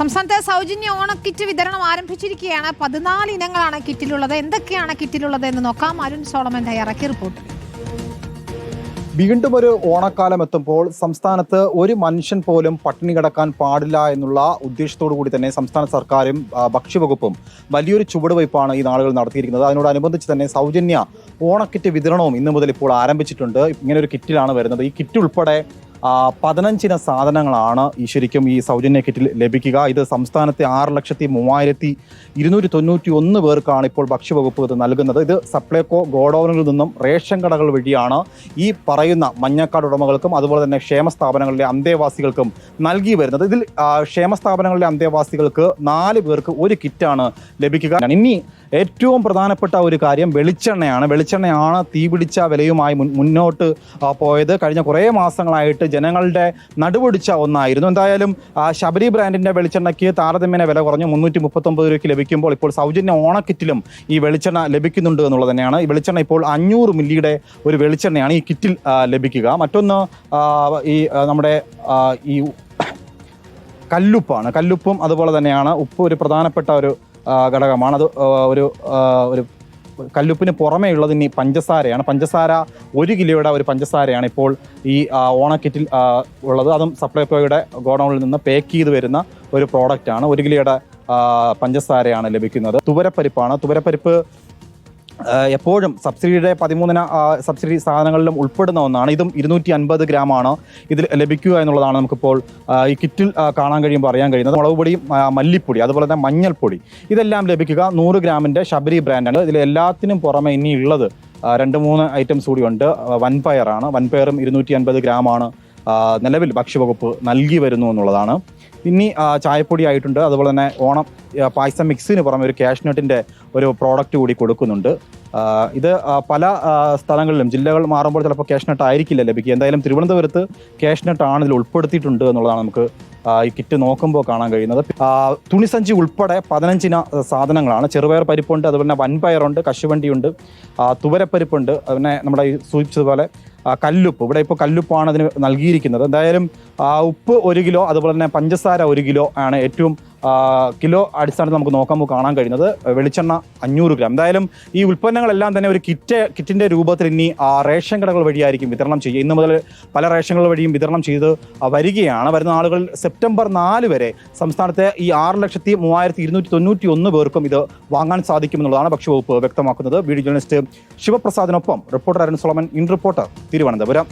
സംസ്ഥാനത്തെ സൗജന്യ ഓണക്കിറ്റ് വിതരണം ആരംഭിച്ചിരിക്കുകയാണ്. പതിനാല് ഇനങ്ങളാണ് കിറ്റിലുള്ളത്. എന്തൊക്കെയാണ് കിറ്റിലുള്ളത് എന്ന് നോക്കാം. അരുൺ സോളമൻ തയ്യാറാക്കിയ റിപ്പോർട്ട്. വീണ്ടും ഒരു ഓണക്കാലം എത്തുമ്പോൾ സംസ്ഥാനത്ത് ഒരു മനുഷ്യൻ പോലും പട്ടിണി കിടക്കാൻ പാടില്ല എന്നുള്ള ഉദ്ദേശത്തോടു കൂടി തന്നെ സംസ്ഥാന സർക്കാരും ഭക്ഷ്യവകുപ്പും വലിയൊരു ചുവടുവയ്പ്പാണ് ഈ നാളുകൾ നടത്തിയിരിക്കുന്നത്. അതിനോടനുബന്ധിച്ച് തന്നെ സൗജന്യ ഓണക്കിറ്റ് വിതരണവും ഇന്നു മുതൽ ഇപ്പോൾ ആരംഭിച്ചിട്ടുണ്ട്. ഇങ്ങനെ ഒരു കിറ്റിലാണ് വരുന്നത്. ഈ കിറ്റ് ഉൾപ്പെടെ പതിനഞ്ചിന സാധനങ്ങളാണ് ഈ ശരിക്കും ഈ സൗജന്യ കിറ്റിൽ ലഭിക്കുക. ഇത് സംസ്ഥാനത്തെ ആറ് ലക്ഷത്തി മൂവായിരത്തി ഇരുന്നൂറ്റി തൊണ്ണൂറ്റി ഒന്ന് പേർക്കാണ് ഇപ്പോൾ ഭക്ഷ്യവകുപ്പ് ഇത് നൽകുന്നത്. ഇത് സപ്ലൈകോ ഗോഡൌണുകളിൽ നിന്നും റേഷൻ കടകൾ വഴിയാണ് ഈ പറയുന്ന മഞ്ഞക്കാട് ഉടമകൾക്കും അതുപോലെ തന്നെ ക്ഷേമ സ്ഥാപനങ്ങളിലെ അന്തേവാസികൾക്കും നൽകി വരുന്നത്. ഇതിൽ ക്ഷേമ സ്ഥാപനങ്ങളിലെ അന്തേവാസികൾക്ക് നാല് പേർക്ക് ഒരു കിറ്റാണ് ലഭിക്കുക. ഇനി ഏറ്റവും പ്രധാനപ്പെട്ട ഒരു കാര്യം വെളിച്ചെണ്ണയാണ്. വെളിച്ചെണ്ണയാണ് തീപിടിച്ച വിലയുമായി മുന്നോട്ട് പോയത്. കഴിഞ്ഞ കുറേ മാസങ്ങളായിട്ട് ജനങ്ങളുടെ നടുപൊടിച്ച ഒന്നായിരുന്നു. എന്തായാലും ശബരി ബ്രാൻഡിന്റെ വെളിച്ചെണ്ണയ്ക്ക് താരതമ്യേന വില കുറഞ്ഞു മുന്നൂറ്റി മുപ്പത്തൊമ്പത് രൂപയ്ക്ക് ലഭിക്കുമ്പോൾ ഇപ്പോൾ സൗജന്യ ഓണക്കിറ്റിലും ഈ വെളിച്ചെണ്ണ ലഭിക്കുന്നുണ്ട് എന്നുള്ളത് തന്നെയാണ്. ഈ വെളിച്ചെണ്ണ ഇപ്പോൾ അഞ്ഞൂറ് മില്ലിയുടെ ഒരു വെളിച്ചെണ്ണയാണ് ഈ കിറ്റിൽ ലഭിക്കുക. മറ്റൊന്ന് ഈ നമ്മുടെ ഈ കല്ലുപ്പാണ്. കല്ലുപ്പും അതുപോലെ തന്നെയാണ്. ഉപ്പ് ഒരു പ്രധാനപ്പെട്ട ഒരു ഘടകമാണ്. അത് ഒരു ഒരു കല്ലുപ്പിന് പുറമേ ഉള്ളത് ഇനി പഞ്ചസാരയാണ്. പഞ്ചസാര ഒരു കിലോയുടെ ഒരു പഞ്ചസാരയാണ് ഇപ്പോൾ ഈ ഓണക്കിറ്റിൽ ഉള്ളത്. അതും സപ്ലൈകോയുടെ ഗോഡൗണിൽ നിന്ന് പാക്ക് ചെയ്ത് വരുന്ന ഒരു പ്രോഡക്റ്റാണ്. ഒരു കിലോയുടെ പഞ്ചസാരയാണ് ലഭിക്കുന്നത്. തുവരപ്പരിപ്പാണ്. തുവരപ്പരിപ്പ് എപ്പോഴും സബ്സിഡിയുടെ പതിമൂന്നിന സബ്സിഡി സാധനങ്ങളിലും ഉൾപ്പെടുന്ന ഒന്നാണ്. ഇതും ഇരുന്നൂറ്റി അൻപത് ഗ്രാമാണ് ഇതിൽ ലഭിക്കുക എന്നുള്ളതാണ് നമുക്കിപ്പോൾ ഈ കിറ്റിൽ കാണാൻ കഴിയുമ്പോൾ അറിയാൻ കഴിയുന്നത്. മുളക് പൊടി മല്ലിപ്പൊടി അതുപോലെ തന്നെ മഞ്ഞൾപ്പൊടി. ഇതെല്ലാം ലഭിക്കുക. നൂറ് ഗ്രാമിന്റെ ശബരി ബ്രാൻഡാണ്. ഇതിൽ എല്ലാത്തിനും പുറമെ ഉള്ളത് രണ്ട് മൂന്ന് ഐറ്റംസ് കൂടി ഉണ്ട്. ആ, വൻപയറാണ്. വൻപയറും ഇരുന്നൂറ്റി അൻപത് ഗ്രാമാണ് നിലവിൽ ഭക്ഷ്യവകുപ്പ് നൽകി വരുന്നു എന്നുള്ളതാണ്. ഇനി ചായപ്പൊടി ആയിട്ടുണ്ട്. അതുപോലെ തന്നെ ഓണം പായസം മിക്സിന് പുറമെ ഒരു കാഷ്നട്ടിന്റെ ഒരു പ്രോഡക്റ്റ് കൂടി കൊടുക്കുന്നുണ്ട്. ഇത് പല സ്ഥലങ്ങളിലും ജില്ലകൾ മാറുമ്പോൾ ചിലപ്പോൾ കാഷ്നട്ട് ആയിരിക്കില്ല ലഭിക്കുക. എന്തായാലും തിരുവനന്തപുരത്ത് ആണ് ഇതിൽ ഉൾപ്പെടുത്തിയിട്ടുണ്ട് എന്നുള്ളതാണ് നമുക്ക് ഈ കിറ്റ് നോക്കുമ്പോൾ കാണാൻ കഴിയുന്നത്. തുണിസഞ്ചി ഉൾപ്പെടെ പതിനഞ്ചിന സാധനങ്ങളാണ്. ചെറുപയർ പരിപ്പുണ്ട് അതുപോലെ തന്നെ വൻപയറുണ്ട് കശുവണ്ടിയുണ്ട് തുവരപ്പരിപ്പുണ്ട് പിന്നെ നമ്മുടെ ഈ സൂചിപ്പിച്ചതുപോലെ കല്ലുപ്പ്. ഇവിടെ ഇപ്പോൾ കല്ലുപ്പാണ് അതിന് നൽകിയിരിക്കുന്നത്. എന്തായാലും ഉപ്പ് ഒരു കിലോ അതുപോലെ തന്നെ പഞ്ചസാര ഒരു കിലോ ആണ് ഏറ്റവും കിലോ അടിസ്ഥാനത്തിൽ നമുക്ക് നോക്കുമ്പോൾ കാണാൻ കഴിയുന്നത്. വെളിച്ചെണ്ണ അഞ്ഞൂറ് ഗ്രാം. എന്തായാലും ഈ ഉൽപ്പന്നങ്ങളെല്ലാം തന്നെ ഒരു കിറ്റ് കിറ്റിന്റെ രൂപത്തിൽ ഇനി ആ, റേഷൻ കടകൾ വഴിയായിരിക്കും വിതരണം ചെയ്യുക ഇന്ന് മുതൽ പല റേഷൻ കടകൾ വഴിയും വിതരണം ചെയ്ത് വരികയാണ്. വരുന്ന ആളുകൾ സെപ്റ്റംബർ നാല് വരെ സംസ്ഥാനത്തെ ഈ ആറ് ലക്ഷത്തി മൂവായിരത്തി ഇരുന്നൂറ്റി തൊണ്ണൂറ്റി ഒന്ന് പേർക്കും ഇത് വാങ്ങാൻ സാധിക്കുമെന്നുള്ളതാണ് ഭക്ഷ്യവകുപ്പ് വ്യക്തമാക്കുന്നത്. Video journalist ശിവപ്രസാദിനൊപ്പം reporter Arun Solomon in reporter Thiruvananthapuram.